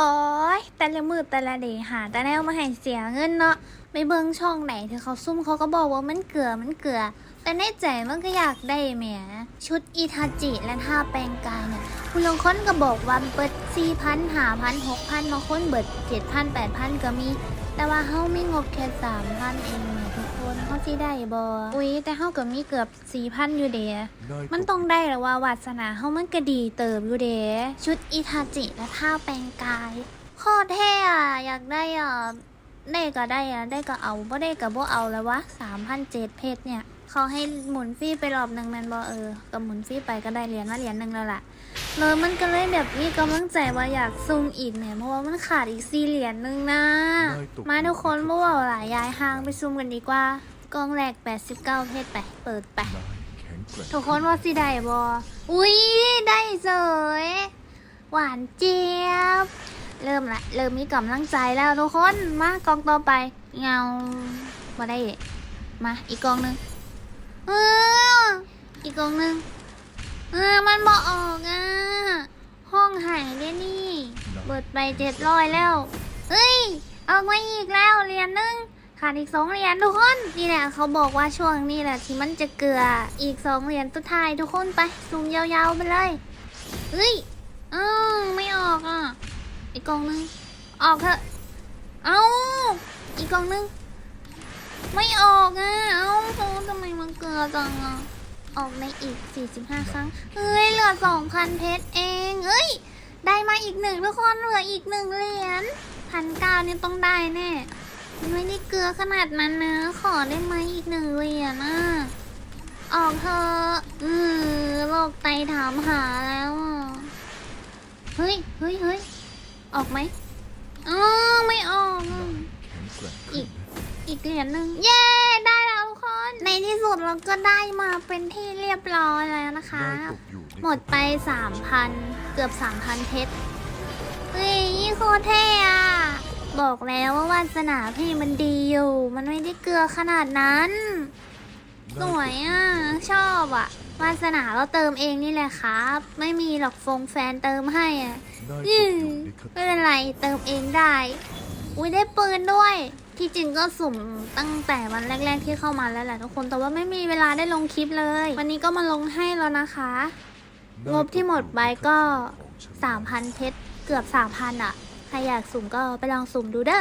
โอ้ยแต่ละมือแต่ละเดย์หาแต่แนวมาให้เสียเงินเนาะไปเบิ่งช่องไหนที่เขาซุ่มเขาก็บอกว่ามันเกลือมันเกลือ แต่ในใจมันก็อยากได้แหมชุดอีทาจิและท่าแปลงกายเนี่ยคุณลงค้นก็บอกว่าเบิดสี่พันห้าพันหกพันบางคนเบิดเจ็ดพันแปดพันก็มี แต่ว่าเฮามีงบแค่สามพันเองนะทุกคน สิได้บ่อุ้ยแต่เฮาก็มีเกือบสี่พันอยู่เดะมันต้องได้แล้วว่าวาสนาเฮามันก็ดีเติบอยู่เด้ชุดอิทาจิและท่าแปลงกายโคตรเท่อะอยากได้อะได้ก็ได้อะได้ก็เอาบ่ได้ก็บ่เอาแล้ววะสามพันเจ็ดเพชรเนี่ยเขาให้หมุนฟรีไปรอบหนึ่งแมันบ่เออก็หมุนฟรีไปก็ได้เหรียญมาเหรียญหนึ่งแล้วล่ะเลยมันก็เลยแบบมีกำลังใจว่าอยากซุ่มอีกเนี่ยเพราะว่ามันขาดอีกสี่เหรียญหนึงนะได้ตกมาทุกคนบ่เว่าหลายย้ายห้างไปซุ่มกันดีกว่า กองแรก 89 เพชรไป เปิดไปนายแข็งแกร่งทุกคนว่าสิได้บออุ้ยได้เสยหวานเจี๊ยบ เริ่มละ เริ่มมีกำลังใจแล้วทุกคน มากองต่อไป เงามาได้อีกมาอีกกองหนึ่งเอออีกกองหนึ่งเออมันบอกออกอะ ห้องหายเนี่ยนี่ เบิดไปเจ็ดร้อยแล้วเฮ้ย ออกมาอีกแล้วเหรียญหนึง ขาดอีกสองเหรียญทุกคน นี่แหละเขาบอกว่าช่วงนี้แหละที่มันจะเกลืออีกสองเหรียญสุดท้ายทุกคนไปซูมยาวๆไปเลยเฮ้ยอ้าวไม่ออกอะ อีกกองนึง ออกเถอะ เอาอีกกองนึง ไม่ออกอะ เอ้าโหทำไมมันเกลือจังอะ ออกในอีก 45 ครั้งเฮ้ย เหลือ 2,000 เพชรเองเฮ้ย ได้มาอีกหนึ่งทุกคน เหลืออีกหนึ่งเหรียญพันเก้านี่ต้องได้แน่ ไม่ได้เกลือขนาดนั้นนะ ขอได้ไหมอีกหนึ่งเหรียญอะออกเถออือโรคไตถามหาแล้วอะเฮ้ยเฮ้ยเฮ้ยออกไหมอ๋อไม่ออกอะอีกอีกเหรียญหนึ่งเย้ได้แล้วทุกคน ในที่สุดเราก็ได้มาเป็นที่เรียบร้อยแล้วนะคะ หมดไป3,000เกือบ3,000เพชรเฮ้ยโคตรเท่อะ บอกแล้วว่าวาสนาพี่มันดีอยู่ มันไม่ได้เกลือขนาดนั้น สวยอะ ชอบอะ วาสนาเราเติมเองนี่แหละครับ ไม่มีหรอกฟงแฟนเติมให้อะได้ตกอือมยู่ในคไม่เป็นไรเติมเองได้ อุ้ยได้ปืนด้วย ที่จริงก็สุ่มตั้งแต่วันแรก ๆ ที่เข้ามาแล้วแหละทุกคนแต่ว่าไม่มีเวลาได้ลงคลิปเลย วันนี้ก็มาลงให้แล้วนะคะงบที่หมดไปก็3,000เพชรเกือบ3,000อะ ใครอยากสุ่มก็ไปลองสุ่มดูเด้อ